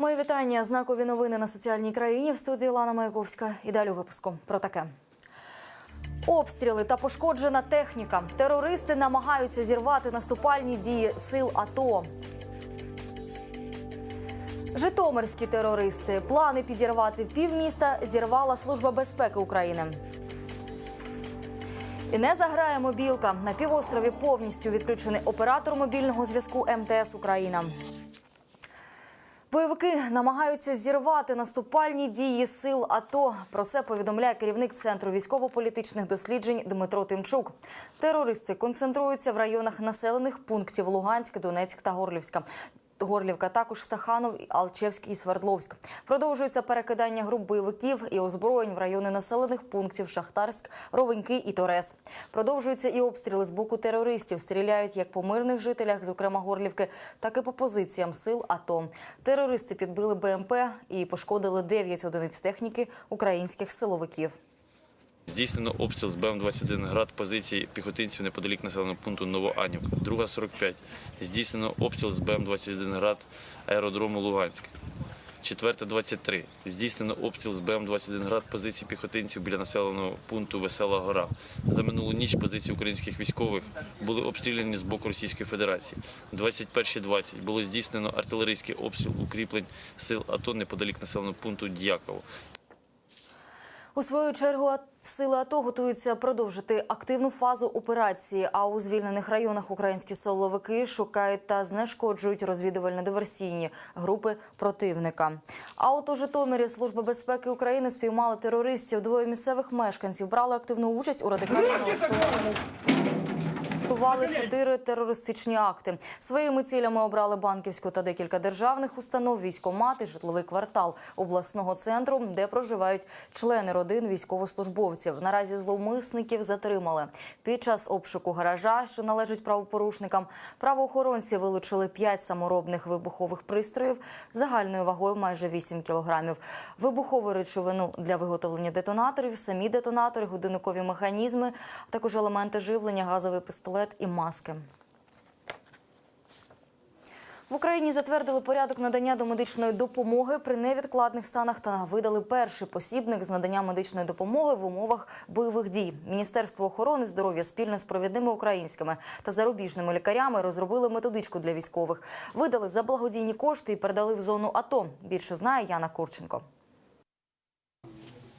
Мої вітання. Знакові новини на соціальній країні в студії Лана Маяковська. І далі у випуску про таке. Обстріли та пошкоджена техніка. Терористи намагаються зірвати наступальні дії сил АТО. Житомирські терористи. Плани підірвати півміста зірвала Служба безпеки України. І не заграє мобілка. На півострові повністю відключений оператор мобільного зв'язку МТС Україна. Бойовики намагаються зірвати наступальні дії сил АТО. Про це повідомляє керівник центру військово-політичних досліджень Дмитро Тимчук. Терористи концентруються в районах населених пунктів Луганськ, Донецьк та Горлівська. Горлівка, також Стаханов, Алчевськ і Свердловськ. Продовжується перекидання груп бойовиків і озброєнь в райони населених пунктів Шахтарськ, Ровеньки і Торес. Продовжуються і обстріли з боку терористів. Стріляють як по мирних жителях, зокрема Горлівки, так і по позиціям сил АТО. Терористи підбили БМП і пошкодили 9 одиниць техніки українських силовиків. Здійснено обстріл з БМ-21 град позиції піхотинців неподалік населеного пункту Новоанівка. Друга 45. Здійснено обстріл з БМ-21 град аеродрому Луганськ. Четверта 23. Здійснено обстріл з БМ-21 град позиції піхотинців біля населеного пункту Весела Гора. За минулу ніч позиції українських військових були обстріляні з боку Російської Федерації. 21.20 було здійснено артилерійський обстріл укріплень сил АТО неподалік населеного пункту Дяково. У свою чергу сили АТО готуються продовжити активну фазу операції. А у звільнених районах українські силовики шукають та знешкоджують розвідувально-диверсійні групи противника. А от у Житомирі Служба безпеки України спіймала терористів. Двоє місцевих мешканців брали активну участь у радикально налаштованому чотири терористичні акти. Своїми цілями обрали банківську та декілька державних установ, військомат і житловий квартал обласного центру, де проживають члени родин військовослужбовців. Наразі зловмисників затримали. Під час обшуку гаража, що належить правопорушникам, правоохоронці вилучили п'ять саморобних вибухових пристроїв загальною вагою майже 8 кілограмів. Вибухову речовину для виготовлення детонаторів, самі детонатори, годинникові механізми, а також елементи живлення, газовий пістолет і маски. В Україні затвердили порядок надання домедичної допомоги при невідкладних станах та видали перший посібник з надання медичної допомоги в умовах бойових дій. Міністерство охорони здоров'я спільно з провідними українськими та зарубіжними лікарями розробили методичку для військових. Видали за благодійні кошти і передали в зону АТО. Більше знає Яна Курченко.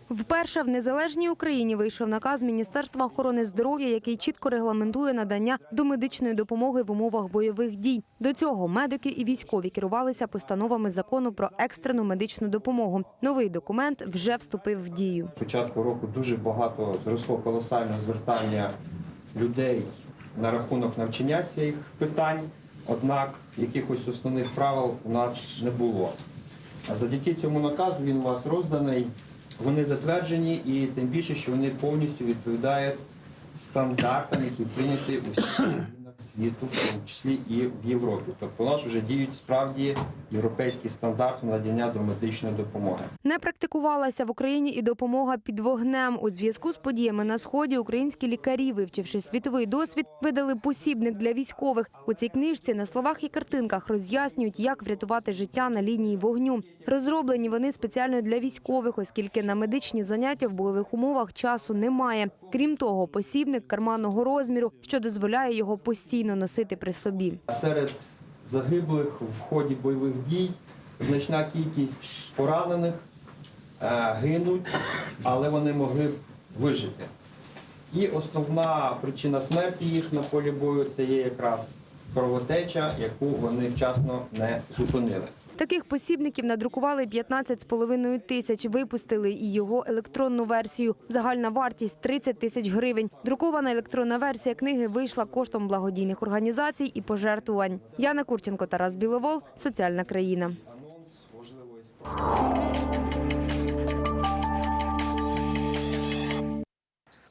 Вперше в незалежній Україні вийшов наказ Міністерства охорони здоров'я, який чітко регламентує надання домедичної допомоги в умовах бойових дій. До цього медики і військові керувалися постановами закону про екстрену медичну допомогу. Новий документ вже вступив в дію. Початку року дуже багато зросло колосальне звертання людей на рахунок навчання цих питань, однак якихось основних правил у нас не було. А завдяки цьому наказу він у вас розданий. Вони затверджені і тим більше, що вони повністю відповідають стандартам, які прийняті у всіх світу, в тому числі і в Європі. Тобто у нас вже діють справді європейські стандарти надання до допомоги. Не практикувалася в Україні і допомога під вогнем. У зв'язку з подіями на сході українські лікарі, вивчивши світовий досвід, видали посібник для військових. У цій книжці на словах і картинках роз'яснюють, як врятувати життя на лінії вогню. Розроблені вони спеціально для військових, оскільки на медичні заняття в бойових умовах часу немає. Крім того, посібник карманного розміру, що дозволяє його постійно носити при собі. Серед загиблих в ході бойових дій значна кількість поранених е, гинуть, але вони могли б вижити. І основна причина смерті їх на полі бою це є якраз кровотеча, яку вони вчасно не зупинили. Таких посібників надрукували 15,5 тисяч. Випустили і його електронну версію. Загальна вартість 30 тисяч гривень. Друкована електронна версія книги вийшла коштом благодійних організацій і пожертвувань. Яна Курченко, Тарас Біловол. Соціальна країна.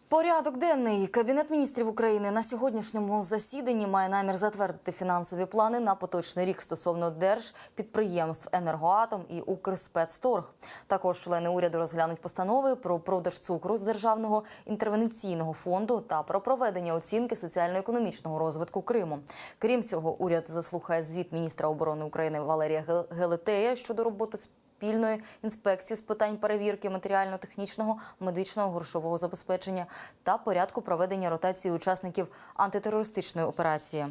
Порядок денний Кабінет міністрів України на сьогоднішньому засіданні має намір затвердити фінансові плани на поточний рік стосовно держпідприємств «Енергоатом» і «Укрспецторг». Також члени уряду розглянуть постанови про продаж цукру з державного інтервенційного фонду та про проведення оцінки соціально-економічного розвитку Криму. Крім цього, уряд заслухає звіт міністра оборони України Валерія Гелетея щодо роботи спільної інспекції з питань перевірки матеріально-технічного, медичного, грошового забезпечення та порядку проведення ротації учасників антитерористичної операції.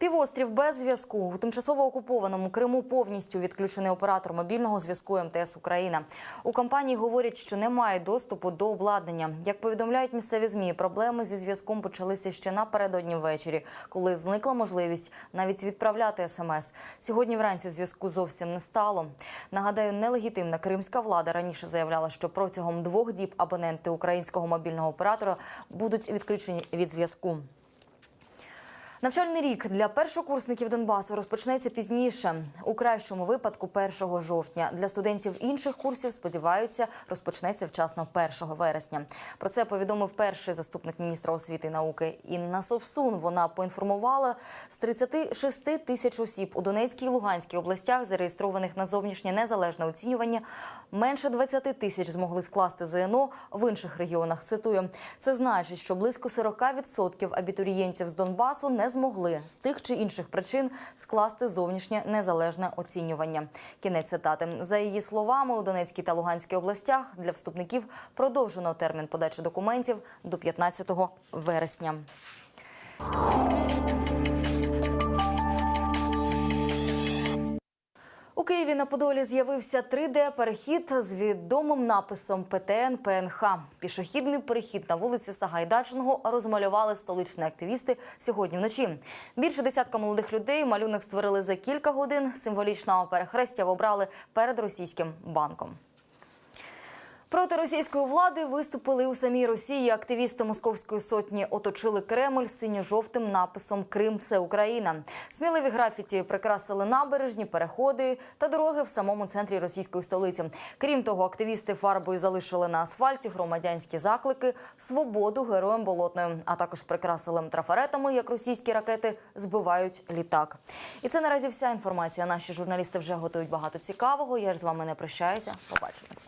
Півострів без зв'язку у тимчасово окупованому Криму повністю відключений оператор мобільного зв'язку МТС Україна. У компанії говорять, що немає доступу до обладнання. Як повідомляють місцеві змі, проблеми зі зв'язком почалися ще напередодні ввечері, коли зникла можливість навіть відправляти смс. Сьогодні вранці зв'язку зовсім не стало. Нагадаю, нелегітимна кримська влада раніше заявляла, що протягом двох діб абоненти українського мобільного оператора будуть відключені від зв'язку. Навчальний рік для першокурсників Донбасу розпочнеться пізніше. У кращому випадку 1 жовтня. Для студентів інших курсів сподіваються, розпочнеться вчасно 1 вересня. Про це повідомив перший заступник міністра освіти і науки Інна Совсун. Вона поінформувала з 36 тисяч осіб у Донецькій і Луганській областях, зареєстрованих на зовнішнє незалежне оцінювання. Менше 20 тисяч змогли скласти ЗНО в інших регіонах. Цитую, це значить, що близько 40% абітурієнтів з Донбасу не змогли з тих чи інших причин скласти зовнішнє незалежне оцінювання. Кінець цитати за її словами у Донецькій та Луганській областях для вступників продовжено термін подачі документів до 15 вересня. Києві на Подолі з'явився 3D-перехід з відомим написом ПТН ПНХ. Пішохідний перехід на вулиці Сагайдачного розмалювали столичні активісти сьогодні вночі. Більше десятка молодих людей малюнок створили за кілька годин. Символічного перехрестя обрали перед російським банком. Проти російської влади виступили у самій Росії. Активісти московської сотні оточили Кремль синьо-жовтим написом Крим це Україна. Сміливі графіті прикрасили набережні, переходи та дороги в самому центрі російської столиці. Крім того, активісти фарбою залишили на асфальті громадянські заклики свободу героям болотної, а також прикрасили трафаретами, як російські ракети збивають літак. І це наразі вся інформація. Наші журналісти вже готують багато цікавого. Я ж з вами не прощаюся. Побачимося.